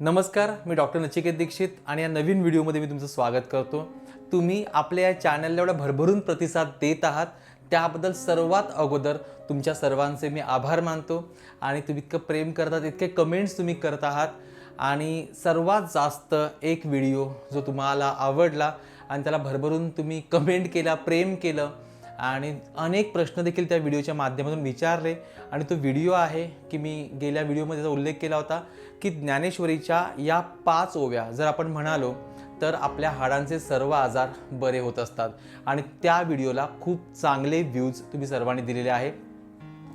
नमस्कार मी डॉक्टर नचिकेत दीक्षित आणि या नवीन व्हिडिओमध्ये मी तुमचं स्वागत करतो. तुम्ही आपल्या या चॅनलला एवढा भरभरून प्रतिसाद देत आहात त्याबद्दल सर्वात अगोदर तुमच्या सर्वांचे मी आभार मानतो आणि तुम्ही इतकं प्रेम करतात इतके कमेंट्स तुम्ही करत आहात. आणि सर्वात जास्त एक व्हिडिओ जो तुम्हाला आवडला आणि त्याला भरभरून तुम्ही कमेंट केला प्रेम केलं आणि अनेक प्रश्न देखील त्या व्हिडिओच्या माध्यमातून विचारले. आणि तो व्हिडिओ आहे की मी गेल्या व्हिडिओमध्ये त्याचा उल्लेख केला होता की ज्ञानेश्वरीच्या या पाच ओव्या जर आपण म्हणालो तर आपल्या हाडांचे सर्व आजार बरे होत असतात. आणि त्या व्हिडिओला खूप चांगले व्ह्यूज तुम्ही सर्वांनी दिलेले आहे.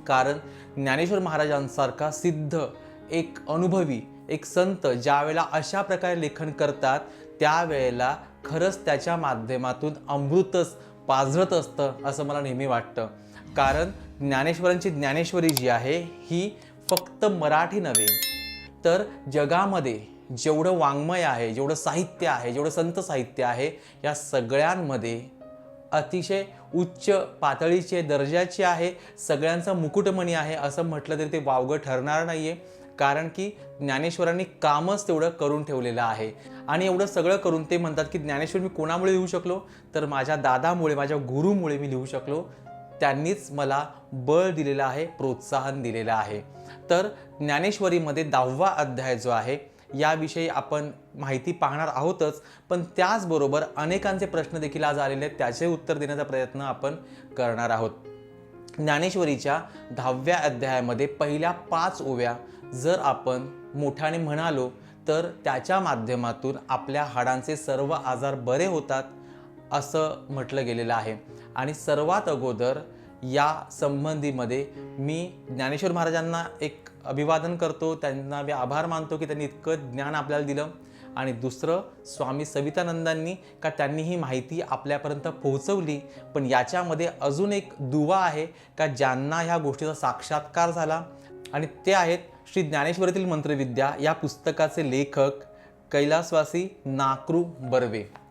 कारण ज्ञानेश्वर महाराजांसारखा सिद्ध एक अनुभवी एक संत ज्या वेळेला अशा प्रकारे लेखन करतात त्यावेळेला खरंच त्याच्या माध्यमातून अमृतच पाझरत असतं असं मला नेहमी वाटतं. कारण ज्ञानेश्वरांची ज्ञानेश्वरी जी आहे ही फक्त मराठी नव्हे तर जगामध्ये जेवढं वाङ्मय आहे जेवढं साहित्य आहे जेवढं संत साहित्य आहे या सगळ्यांमध्ये अतिशय उच्च पातळीचे दर्जाचे आहे सगळ्यांचा मुकुटमणी आहे असं म्हटलं तरी ते वावगं ठरणार नाही आहे कारण की ज्ञानेश्वरांनी कामच तेवढं करून ठेवलेलं आहे. आणि एवढं सगळं करून ते म्हणतात की ज्ञानेश्वर मी कोणामुळे लिहू शकलो? तर माझ्या दादामुळे माझ्या गुरुमुळे मी लिहू शकलो. त्यांनीच मला बळ दिलेलं आहे प्रोत्साहन दिलेलं आहे. तर ज्ञानेश्वरीमध्ये दहावा अध्याय जो आहे याविषयी आपण माहिती पाहणार आहोतच पण त्याचबरोबर अनेकांचे प्रश्न देखील आज आलेले आहेत त्याचे उत्तर देण्याचा प्रयत्न आपण करणार आहोत. ज्ञानेश्वरीच्या दहाव्या अध्यायामध्ये पहिल्या पाच ओव्या जर आपण मोठ्याने म्हणालो तर त्याच्या माध्यमातून आपल्या हाडांचे सर्व आजार बरे होतात असं म्हटलं गेलेलं आहे. आणि सर्वात अगोदर या संबंधीमध्ये मी ज्ञानेश्वर महाराजांना एक अभिवादन करतो त्यांना मी आभार मानतो की त्यांनी इतकं ज्ञान आपल्याला दिलं. आणि दुसरं स्वामी सवितानंदांनी का त्यांनी ही माहिती आपल्यापर्यंत पोहोचवली पण याच्यामध्ये अजून एक दुवा आहे का ज्यांना ह्या गोष्टीचा साक्षात्कार झाला. आणि ते आहेत श्री ज्ञानेश्वरीतील मंत्रविद्या या पुस्तकाचे लेखक कैलासवासी नाकरू बर्वे.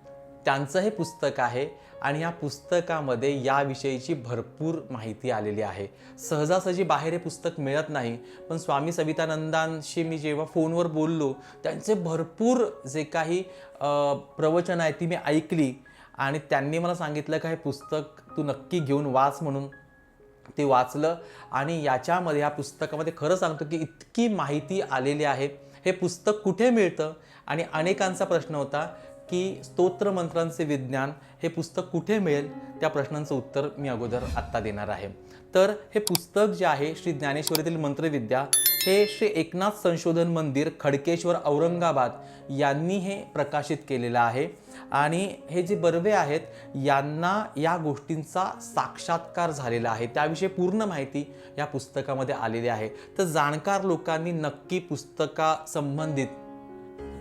त्यांचं हे पुस्तक आहे आणि या पुस्तकामध्ये याविषयीची भरपूर माहिती आलेली आहे. सहजासहजी बाहेर हे पुस्तक मिळत नाही पण स्वामी सवितानंदांशी मी जेव्हा फोनवर बोललो त्यांचे भरपूर जे काही प्रवचन आहे ती मी ऐकली आणि त्यांनी मला सांगितलं का हे पुस्तक तू नक्की घेऊन वाच म्हणून. ते वाचलं आणि याच्यामध्ये या पुस्तकामध्ये खरं सांगतो की इतकी माहिती आलेली आहे. हे पुस्तक कुठे मिळतं? आणि अनेकांचा प्रश्न होता की स्तोत्र मंत्रांचे विज्ञान हे पुस्तक कुठे मिळेल? त्या प्रश्नांचं उत्तर मी अगोदर आत्ता देणार आहे. तर हे पुस्तक जे आहे श्री ज्ञानेश्वरीतील मंत्रविद्या हे श्री एकनाथ संशोधन मंदिर खडकेश्वर औरंगाबाद यांनी हे प्रकाशित केलेलं आहे. आणि हे जे बर्वे आहेत यांना या गोष्टींचा साक्षात्कार झालेला आहे. त्याविषयी पूर्ण माहिती या पुस्तकामध्ये आलेली आहे. तर जाणकार लोकांनी नक्की पुस्तकासंबंधित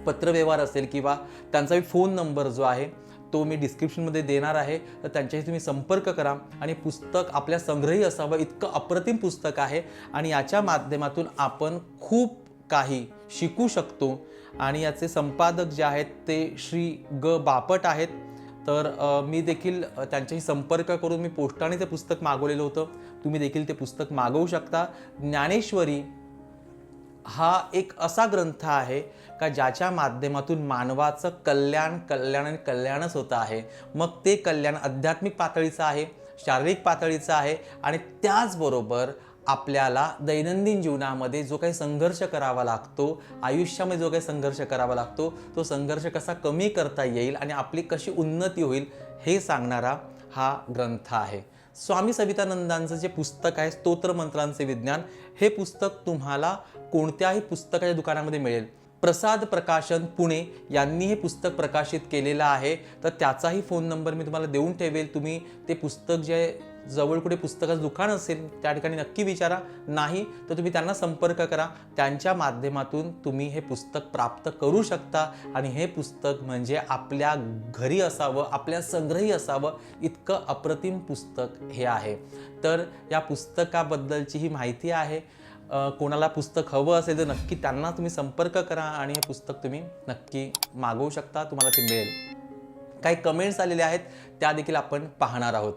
पत्रव्यवहार असेल किंवा त्यांचा फोन नंबर जो आहे तो मी डिस्क्रिप्शनमध्ये देणार आहे. तर त्यांच्याशी तुम्ही संपर्क करा आणि पुस्तक आपल्या संग्रही असावं इतकं अप्रतिम पुस्तक आहे. आणि याच्या माध्यमातून आपण खूप काही शिकू शकतो. आणि याचे संपादक जे आहेत ते श्री ग बापट आहेत. तर मी देखील त्यांच्याशी संपर्क करून मी पोस्टाने ते पुस्तक मागवलेलं होतं. तुम्ही देखील ते पुस्तक मागवू शकता. ज्ञानेश्वरी हा एक असा ग्रंथ आहे का ज्याच्या माध्यमातून मानवाचं कल्याण कल्याण आणि कल्याणच होतं आहे. मग ते कल्याण आध्यात्मिक पातळीचं आहे शारीरिक पातळीचं आहे आणि त्याचबरोबर आपल्याला दैनंदिन जीवनामध्ये जो काही संघर्ष करावा लागतो आयुष्यामध्ये जो काही संघर्ष करावा लागतो तो संघर्ष कसा कमी करता येईल आणि आपली कशी उन्नती होईल हे सांगणारा हा ग्रंथ आहे. स्वामी सवितानंदांचं जे पुस्तक आहे स्तोत्र मंत्रांचे विज्ञान हे पुस्तक तुम्हाला कोणत्याही पुस्तकाच्या दुकानामध्ये मिळेल. प्रसाद प्रकाशन पुणे यांनी हे पुस्तक प्रकाशित केलेलं आहे. तर त्याचाही फोन नंबर मी तुम्हाला देऊन ठेवेल. तुम्ही ते पुस्तक जे जवळ कुठे पुस्तकाचं दुकान असेल त्या ठिकाणी नक्की विचारा. नाही तर तुम्ही त्यांना संपर्क करा. त्यांच्या माध्यमातून तुम्ही हे पुस्तक प्राप्त करू शकता. आणि हे पुस्तक म्हणजे आपल्या घरी असावं आपल्या संग्रही असावं इतकं अप्रतिम पुस्तक हे आहे. तर या पुस्तकाबद्दलची ही माहिती आहे. कोणाला पुस्तक हवं असेल तर नक्की त्यांना तुम्ही संपर्क करा आणि हे पुस्तक तुम्ही नक्की मागवू शकता तुम्हाला ते मिळेल. काही कमेंट्स आलेले आहेत त्या देखील आपण पाहणार आहोत.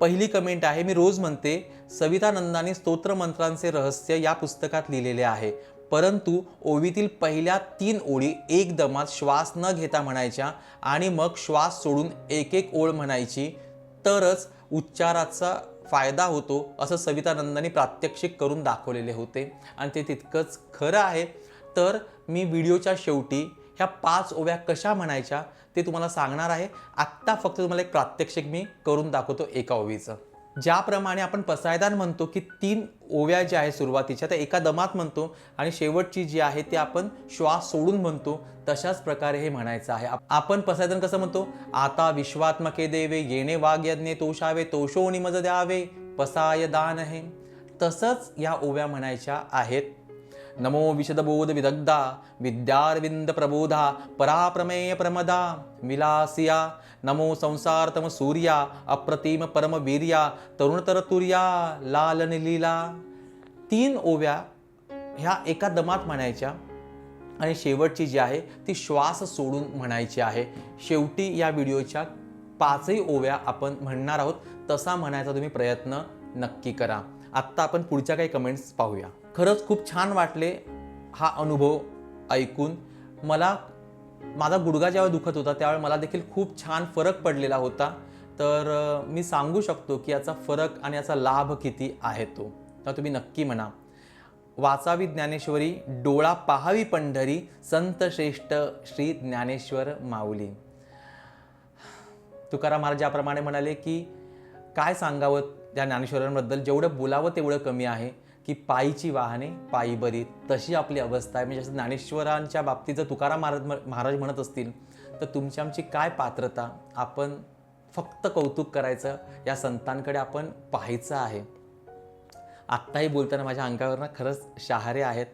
पहिली कमेंट आहे मी रोज म्हणते सवितानंदाने स्तोत्रमंत्रांचे रहस्य या पुस्तकात लिहिलेले आहे. परंतु ओवीतील पहिल्या तीन ओळी एकदमात श्वास न घेता म्हणायच्या आणि मग श्वास सोडून एक एक ओळ म्हणायची तरच उच्चाराचा फायदा होतो असं सवितानंदांनी प्रात्यक्षिक करून दाखवलेले होते. आणि ते तितकंच खरं आहे. तर मी व्हिडिओच्या शेवटी ह्या पाच ओव्या कशा म्हणायच्या ते तुम्हाला सांगणार आहे. आत्ता फक्त तुम्हाला एक प्रात्यक्षिक मी करून दाखवतो एका ओवीचं. ज्याप्रमाणे आपण पसायदान म्हणतो की तीन ओव्या ज्या आहे सुरुवातीच्या त्या एका दमात म्हणतो आणि शेवटची जी आहे ती आपण श्वास सोडून म्हणतो तशाच प्रकारे हे म्हणायचं आहे. आपण पसायदान कसं म्हणतो? आता विश्वात्मके देवे येणे वाघ यज्ञे तोषावे तोषो निमज द्यावे पसायदान आहे तसंच या ओव्या म्हणायच्या आहेत नमो विशदबोध विदग्धा विद्यारविंद प्रबोधा पराप्रमेय प्रमदा विलासिया नमो संसारतम सूर्या अप्रतिम परम वीर्या तरुणतर तुर्या लाल लीला तीन ओव्या ह्या एका दमात म्हणायच्या आणि शेवटची जी आहे ती श्वास सोडून म्हणायची आहे. शेवटी या व्हिडिओच्या पाचही ओव्या आपण म्हणणार आहोत तसा म्हणायचा तुम्ही प्रयत्न नक्की करा. आत्ता आपण पुढच्या काही कमेंट्स पाहूया. खरंच खूप छान वाटले हा अनुभव ऐकून. मला माझा गुडघा जेव्हा दुखत होता त्यावेळी मला देखील खूप छान फरक पडलेला होता. तर मी सांगू शकतो की याचा फरक आणि याचा लाभ किती आहे तो. तर तुम्ही नक्की म्हणा. वाचावी ज्ञानेश्वरी डोळा पाहावी पंढरी संत श्रेष्ठ श्री ज्ञानेश्वर माऊली. तुकाराम महाराज ज्याप्रमाणे म्हणाले की काय सांगावं त्या ज्ञानेश्वरांबद्दल? जेवढं बोलावं तेवढं कमी आहे. की पायीची वाहने पायी बरी तशी आपली अवस्था आहे. म्हणजे जसं ज्ञानेश्वरांच्या बाबतीत जर तुकाराम महाराज महाराज म्हणत असतील तर तुमची आमची काय पात्रता? आपण फक्त कौतुक करायचं या संतांकडे आपण पाहायचं आहे. आत्ताही बोलताना माझ्या अंगावरनं खरंच शहारे आहेत.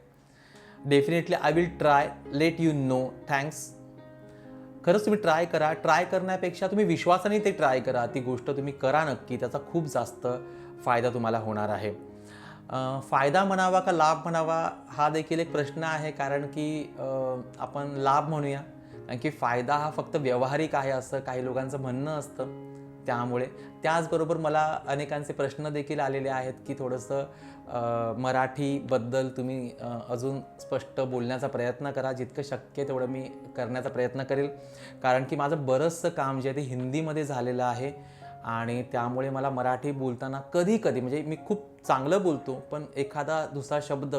Definitely I will try let you know thanks खरंच तुम्ही ट्राय करा. ट्राय करण्यापेक्षा तुम्ही विश्वासाने ते ट्राय करा. ती गोष्ट तुम्ही करा नक्की. त्याचा खूप जास्त फायदा तुम्हाला होणार आहे. फायदा म्हणावा का लाभ म्हणावा हा देखील एक प्रश्न आहे. कारण की आपण लाभ म्हणूया. कारण की फायदा हा फक्त व्यावहारिक आहे असं काही लोकांचं म्हणणं असतं त्यामुळे. त्याचबरोबर मला अनेकांचे प्रश्न देखील आलेले आहेत की थोडंसं मराठीबद्दल तुम्ही अजून स्पष्ट बोलण्याचा प्रयत्न करा. जितकं शक्य तेवढं मी करण्याचा प्रयत्न करेल. कारण की माझं बरंचसं काम जे आहे ते हिंदीमध्ये झालेलं आहे. आणि त्यामुळे मला मराठी बोलताना कधी कधी म्हणजे मी खूप चांगलं बोलतो पण एखादा दुसरा शब्द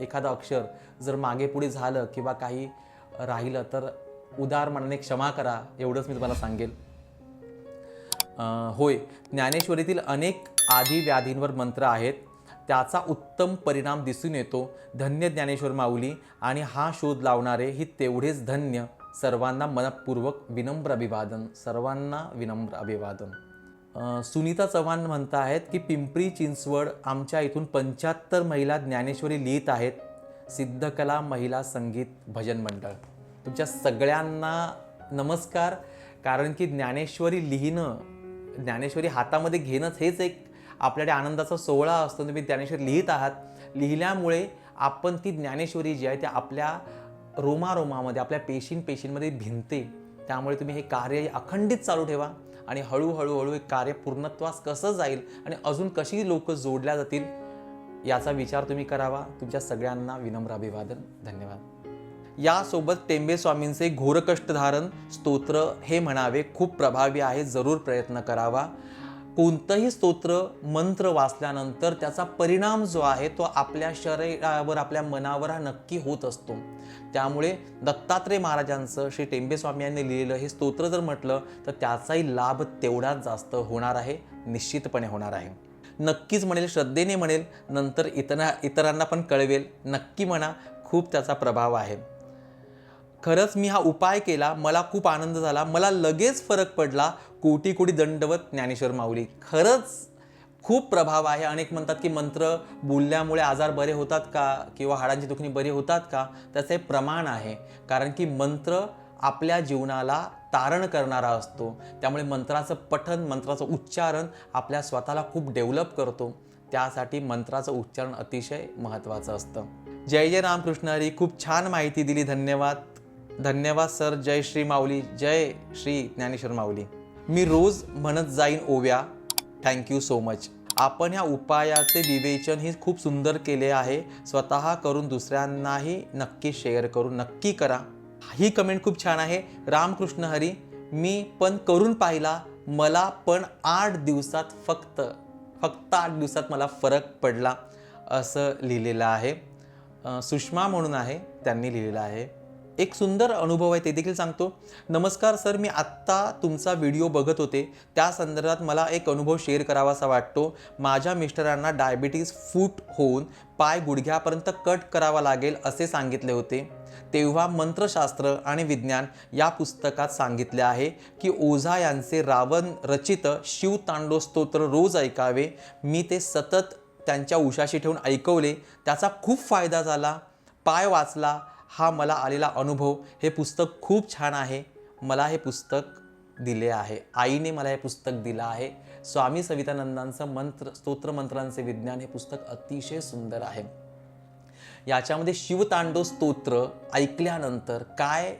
एखादा अक्षर जर मागे पुढे झालं किंवा काही राहिलं तर उदार मनाने क्षमा करा एवढंच मी तुम्हाला सांगेल. होय ज्ञानेश्वरीतील अनेक आधी व्याधींवर मंत्र आहेत. त्याचा उत्तम परिणाम दिसून येतो. धन्य ज्ञानेश्वर माऊली आणि हा शोध लावणारे ही तेवढेच धन्य. सर्वांना मनपूर्वक विनम्र अभिवादन. सर्वांना विनम्र अभिवादन. सुनीता चव्हाण म्हणत आहेत की पिंपरी चिंचवड आमच्या इथून पंच्याहत्तर महिला ज्ञानेश्वरी लिहित आहेत. सिद्धकला महिला संगीत भजन मंडळ. तुमच्या सगळ्यांना नमस्कार. कारण की ज्ञानेश्वरी लिहिणं ज्ञानेश्वरी हातामध्ये घेणंच हेच एक आपल्याकडे आनंदाचा सोहळा असतो. तुम्ही ज्ञानेश्वरी लिहित आहात. लिहिल्यामुळे आपण ती ज्ञानेश्वरी जी आहे त्या आपल्या रोमारोमामध्ये आपल्या पेशीं पेशींमध्ये भिनते. त्यामुळे तुम्ही हे कार्य अखंडित चालू ठेवा. आणि हळूहळू हळू हे कार्य पूर्णत्वास कसं जाईल आणि अजून कशी लोक जोडल्या जातील याचा विचार तुम्ही करावा. तुमच्या सगळ्यांना विनम्र अभिवादन. धन्यवाद. यासोबत टेंबे स्वामींचे घोरकष्टधारण स्तोत्र हे म्हणावे खूप प्रभावी आहे. जरूर प्रयत्न करावा. कोणतंही स्तोत्र मंत्र वाचल्यानंतर त्याचा परिणाम जो आहे तो आपल्या शरीरावर आपल्या मनावर हा नक्की होत असतो. त्यामुळे दत्तात्रय महाराजांचं श्री टेंबे स्वामी यांनी लिहिलेलं हे स्तोत्र जर म्हटलं तर त्याचाही लाभ तेवढाच जास्त होणार आहे निश्चितपणे होणार आहे. नक्कीच म्हणेल श्रद्धेने म्हणेल नंतर इतरा इतरांना पण कळवेल. नक्की म्हणा खूप त्याचा प्रभाव आहे. खरंच मी हा उपाय केला मला खूप आनंद झाला मला लगेच फरक पडला कोटी कोटी दंडवत ज्ञानेश्वर माऊली. खरंच खूप प्रभाव आहे. अनेक म्हणतात की मंत्र बोलल्यामुळे आजार बरे होतात का किंवा हाडांची दुखणी बरी होतात का? त्याचं हे प्रमाण आहे. कारण की मंत्र आपल्या जीवनाला तारण करणारा असतो. त्यामुळे मंत्राचं पठन मंत्राचं उच्चारण आपल्या स्वतःला खूप डेव्हलप करतो. त्यासाठी मंत्राचं उच्चारण अतिशय महत्त्वाचं असतं. जय जय रामकृष्ण हरी. खूप छान माहिती दिली. धन्यवाद. धन्यवाद सर. जय श्री माऊली. जय श्री ज्ञानेश्वर माऊली. मी रोज म्हणत जाईन ओव्या. थँक्यू सो मच आपण ह्या उपायाचे विवेचन ही खूप सुंदर केले आहे. स्वतः करून दुसऱ्यांनाही नक्की शेअर करून नक्की करा. ही कमेंट खूप छान आहे. रामकृष्ण हरी मी पण करून पाहिला. मला पण आठ दिवसात फक्त फक्त आठ दिवसात मला फरक पडला असं लिहिलेलं आहे. सुषमा म्हणून आहे त्यांनी लिहिलेलं आहे. एक सुंदर अनुभव आहे ते देखील सांगतो. नमस्कार सर मी आत्ता तुमचा व्हिडिओ बघत होते. त्या संदर्भात मला एक अनुभव शेअर करावासा वाटतो. माझ्या मिस्टरांना डायबिटीज फूट होऊन पाय गुडघ्यापर्यंत कट करावा लागेल असे सांगितले होते. तेव्हा मंत्रशास्त्र आणि विज्ञान या पुस्तकात सांगितले आहे की ओझा यांचे रावण रचित शिवतांडो स्तोत्र रोज ऐकावे. मी ते सतत त्यांच्या उशाशी ठेवून ऐकवले. त्याचा खूप फायदा झाला. पाय वाचला. हा मला आलेला अनुभव हे पुस्तक खूप छान आहे. मला हे पुस्तक दिले आहे. आईने मला हे पुस्तक दिलं आहे. स्वामी सवितानंदांचं मंत्र स्तोत्र मंत्रांचे विज्ञान हे पुस्तक अतिशय सुंदर आहे. याच्यामध्ये शिवतांडव स्तोत्र ऐकल्यानंतर काय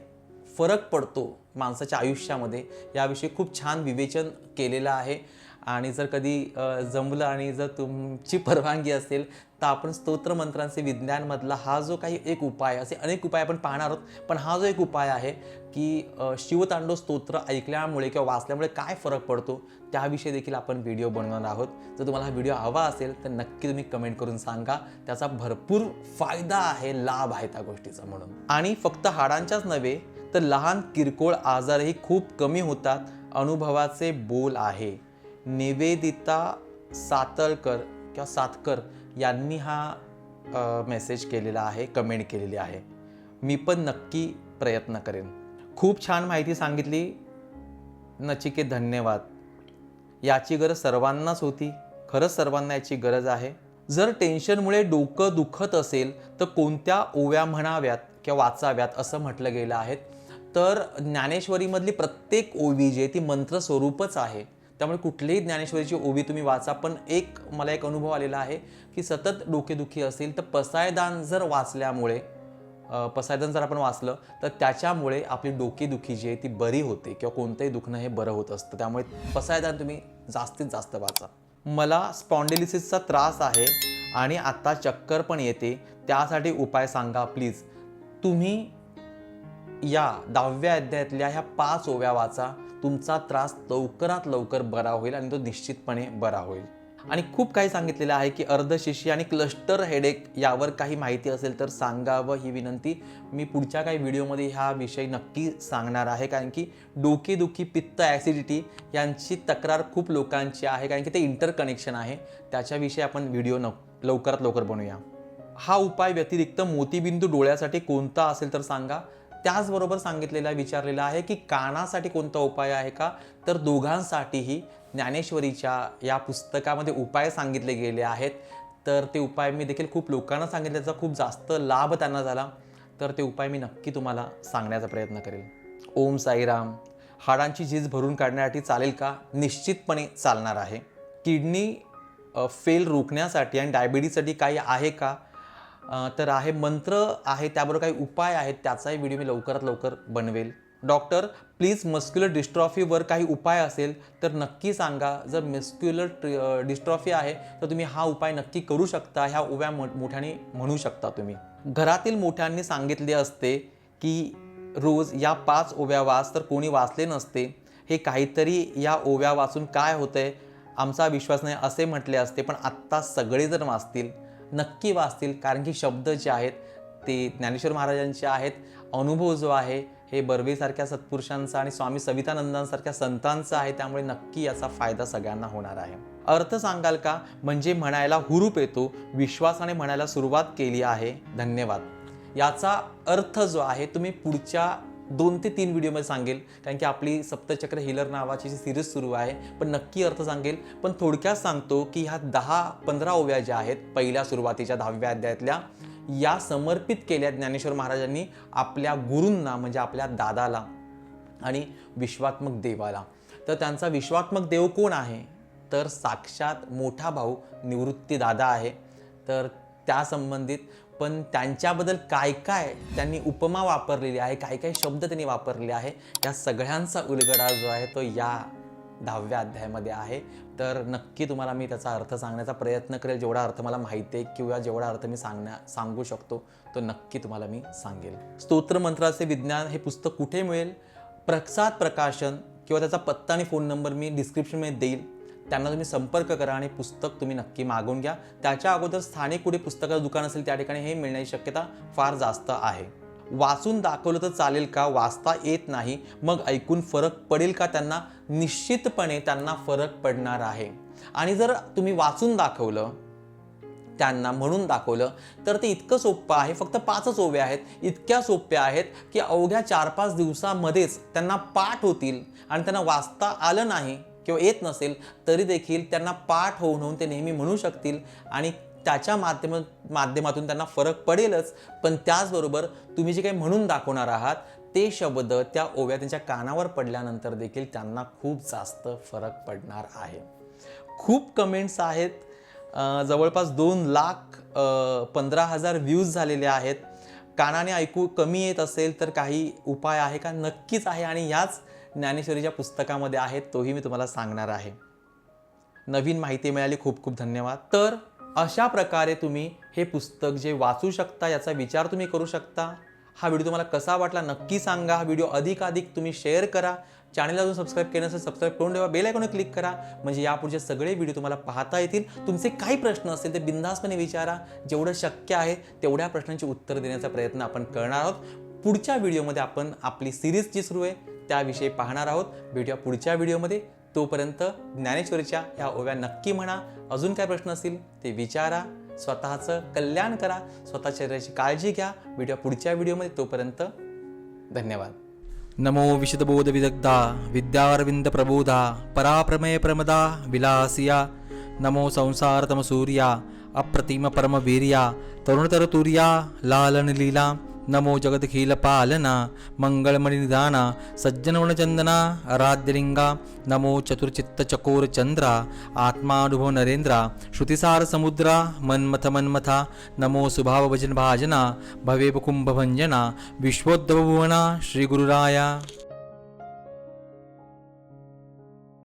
फरक पडतो माणसाच्या आयुष्यामध्ये याविषयी खूप छान विवेचन केलेलं आहे. आणि जर कधी जमलं आणि जर तुमची परवानगी असेल तर आपण स्तोत्र मंत्रांचे विज्ञानमधला हा जो काही एक उपाय असे अनेक उपाय आपण पाहणार आहोत. पण हा जो एक उपाय आहे की शिवतांडव स्तोत्र ऐकल्यामुळे किंवा वाचल्यामुळे काय फरक पडतो त्याविषयी देखील आपण व्हिडिओ बनवणार आहोत. जर तुम्हाला हा व्हिडिओ हवा असेल तर नक्की तुम्ही कमेंट करून सांगा. त्याचा भरपूर फायदा आहे लाभ आहे त्या गोष्टीचा म्हणून. आणि फक्त हाडांच्याच नव्हे तर लहान किरकोळ आजारही खूप कमी होतात. अनुभवाचे बोल आहे. निवेदिता सातळकर किंवा सातकर यांनी हा मेसेज केलेला आहे कमेंट केलेली आहे. मी पण नक्की प्रयत्न करेन. खूप छान माहिती सांगितली. नचिकेत धन्यवाद. याची गरज सर्वांनाच होती. खरंच सर्वांना याची गरज आहे. जर टेन्शनमुळे डोकं दुखत असेल तर कोणत्या ओव्या म्हणाव्यात किंवा वाचाव्यात असं म्हटलं गेलं आहे. तर ज्ञानेश्वरीमधली प्रत्येक ओवी जी आहे ती मंत्र स्वरूपच आहे. त्यामुळे कुठलीही ज्ञानेश्वरीची ओवी तुम्ही वाचा. पण एक मला एक अनुभव आलेला आहे की सतत डोकेदुखी असेल तर पसायदान जर वाचल्यामुळे पसायदान जर आपण वाचलं तर त्याच्यामुळे आपली डोकेदुखी जी आहे ती बरी होते किंवा कोणतंही दुखणं हे बरं होत असतं. त्यामुळे पसायदान तुम्ही जास्तीत जास्त वाचा. मला स्पॉन्डिलिसिसचा त्रास आहे आणि आत्ता चक्कर पण येते. त्यासाठी उपाय सांगा प्लीज. तुम्ही या दहाव्या अध्यायातल्या ह्या पाच ओव्या वाचा. तुमचा त्रास लवकरात लवकर बरा होईल आणि तो निश्चितपणे बरा होईल. आणि खूप काही सांगितलेलं आहे की अर्धशिशी आणि क्लस्टर हेडेक यावर काही माहिती असेल तर सांगावं ही विनंती. मी पुढच्या काही व्हिडिओमध्ये ह्या विषयी नक्की सांगणार आहे. कारण की डोकेदुखी पित्त ॲसिडिटी यांची तक्रार खूप लोकांची आहे. कारण की ते इंटरकनेक्शन आहे. त्याच्याविषयी आपण व्हिडिओ न लवकरात लवकर बनवूया. हा उपाय व्यतिरिक्त मोतीबिंदू डोळ्यासाठी कोणता असेल तर सांगा. त्याचबरोबर सांगितलेला विचारलेला आहे की कानासाठी कोणता उपाय आहे का? तर दोघांसाठीही ज्ञानेश्वरीच्या या पुस्तकामध्ये उपाय सांगितले गेले आहेत. तर ते उपाय मी देखील खूप लोकांना सांगितले त्याचा खूप जास्त लाभ त्यांना झाला. तर ते उपाय मी नक्की तुम्हाला सांगण्याचा प्रयत्न करेल. ओम साईराम हाडांची झीज भरून काढण्यासाठी चालेल का? निश्चितपणे चालणार आहे. किडनी फेल रोखण्यासाठी आणि डायबिटीजसाठी काही आहे का? तर आहे मंत्र आहे त्याबरोबर काही उपाय आहेत त्याचाही व्हिडिओ मी लवकरात लवकर बनवेल. डॉक्टर प्लीज मस्क्युलर डिस्ट्रॉफीवर काही उपाय असेल तर नक्की सांगा. जर मस्क्युलर डिस्ट्रॉफी आहे तर तुम्ही हा उपाय नक्की करू शकता. ह्या उभ्या मोठ्याने म्हणू शकता तुम्ही. घरातील मोठ्यांनी सांगितले असते की रोज या पाच ओव्या वाच तर कोणी वाचले नसते. हे काहीतरी या ओव्या वाचून काय होतंय? आमचा विश्वास नाही असे म्हटले असते पण आत्ता सगळे जर वाचतील. नक्की वाचतील. कारण की शब्द जे आहेत ते ज्ञानेश्वर महाराजांचे आहेत. अनुभव जो आहे हे बर्वेसारख्या सत्पुरुषांचा आणि स्वामी सवितानंदांसारख्या संतांचा आहे. त्यामुळे नक्की याचा फायदा सगळ्यांना होणार आहे. अर्थ सांगाल का? म्हणजे म्हणायला हुरूप येतो विश्वासाने म्हणायला सुरुवात केली आहे. धन्यवाद. याचा अर्थ जो आहे तुम्ही पुढच्या दोन ते तीन व्हिडिओमध्ये सांगेल. कारण की आपली सप्तचक्र हिलर नावाची जी सिरीज सुरू आहे पण नक्की अर्थ सांगेल. पण थोडक्यात सांगतो की ह्या दहा पंधरा ओव्या ज्या आहेत पहिल्या सुरुवातीच्या दहाव्या अध्यायातल्या या समर्पित केल्या ज्ञानेश्वर महाराजांनी आपल्या गुरूंना म्हणजे आपल्या दादाला आणि विश्वात्मक देवाला. तर त्यांचा विश्वात्मक देव कोण आहे? तर साक्षात मोठा भाऊ निवृत्ती दादा आहे. तर त्यासंबंधित पण त्यांच्याबद्दल काय काय त्यांनी उपमा वापरलेली आहे काय काय शब्द त्यांनी वापरलेले आहे या सगळ्यांचा उलगडा जो आहे तो या दहाव्या अध्यायामध्ये आहे. तर नक्की तुम्हाला मी त्याचा अर्थ सांगण्याचा प्रयत्न करेल. जेवढा अर्थ मला माहिती आहे किंवा जेवढा अर्थ मी सांगण्या सांगू शकतो तो नक्की तुम्हाला मी सांगेल. स्तोत्रमंत्राचे विज्ञान हे पुस्तक कुठे मिळेल? प्रसाद प्रकाशन किंवा त्याचा पत्ता आणि फोन नंबर मी डिस्क्रिप्शनमध्ये देईल. त्यांना तुम्ही संपर्क करा आणि पुस्तक तुम्ही नक्की मागून घ्या. त्याच्या अगोदर स्थानिक कुठे पुस्तकाचं दुकान असेल त्या ठिकाणी हे मिळण्याची शक्यता फार जास्त आहे. वाचून दाखवलं तर चालेल का? वाचता येत नाही. मग ऐकून फरक पडेल का त्यांना? निश्चितपणे त्यांना फरक पडणार आहे. आणि जर तुम्ही वाचून दाखवलं त्यांना म्हणून दाखवलं तर ते इतकं सोपं आहे. फक्त पाचच ओव्या आहेत. इतक्या सोप्या आहेत की अवघ्या चार पाच दिवसामध्येच त्यांना पाठ होतील आणि त्यांना वाचता आलं नाही. किंवा येत नसेल तरी देखील त्यांना पाठ होऊन होऊन ते नेहमी म्हणू शकतील आणि त्याच्या माध्यम माध्यमातून त्यांना फरक पडेलच. पण त्याचबरोबर तुम्ही जे काही म्हणून दाखवणार आहात ते शब्द त्या ओव्या त्यांच्या कानावर पडल्यानंतर देखील त्यांना खूप जास्त फरक पडणार आहे. खूप कमेंट्स आहेत. जवळपास दोन लाख पंधरा हजार व्ह्यूज झालेले आहेत. कानाने ऐकू कमी येत असेल तर काही उपाय आहे का? नक्कीच आहे आणि याच ज्ञानेश्वरीच्या पुस्तकामध्ये आहेत तोही मी तुम्हाला सांगणार आहे. नवीन माहिती मिळाली खूप खूप धन्यवाद. तर अशा प्रकारे तुम्ही हे पुस्तक जे वाचू शकता याचा विचार तुम्ही करू शकता. हा व्हिडिओ तुम्हाला कसा वाटला नक्की सांगा. हा व्हिडिओ अधिकाधिक तुम्ही शेअर करा. चॅनलला अजून सबस्क्राईब केलं असेल सबस्क्राईब करून ठेवा. बेल आयकॉनवर क्लिक करा. म्हणजे यापुढचे सगळे व्हिडिओ तुम्हाला पाहता येतील. तुमचे काही प्रश्न असतील ते बिंदासपणे विचारा. जेवढं शक्य आहे तेवढ्या प्रश्नांची उत्तर देण्याचा प्रयत्न आपण करणार आहोत. पुढच्या व्हिडिओमध्ये आपण आपली सिरीज जी सुरू आहे त्याविषयी पाहणार आहोत. भेटूया पुढच्या व्हिडिओमध्ये. तोपर्यंत ज्ञानेश्वरीच्या या ओव्या नक्की म्हणा. अजून काय प्रश्न असतील ते विचारा. स्वतःचं कल्याण करा. स्वतः शरीराची काळजी घ्या. भेटूया पुढच्या व्हिडिओमध्ये. तोपर्यंत धन्यवाद. नमो विशदबोध विदग्धा विद्यारविंद प्रबोधा पराप्रमेय प्रमदा. विलासिया. नमो संसारतम सूर्या अप्रतिम परमवीर्या तरुणतर तुर्या लालन लीला नमो जगदखिल पालना मंगळमणिनिदाना सज्जनवनचंदना आराध्यलिंगा नमो चतुर्चित्त चकोर चंद्रा आत्मानुभव नरेंद्रा श्रुतिसार समुद्रा मन्मथ मन्मथा नमो सुभाव भजन भाजना भवे विश्वोद्भवभुवना श्री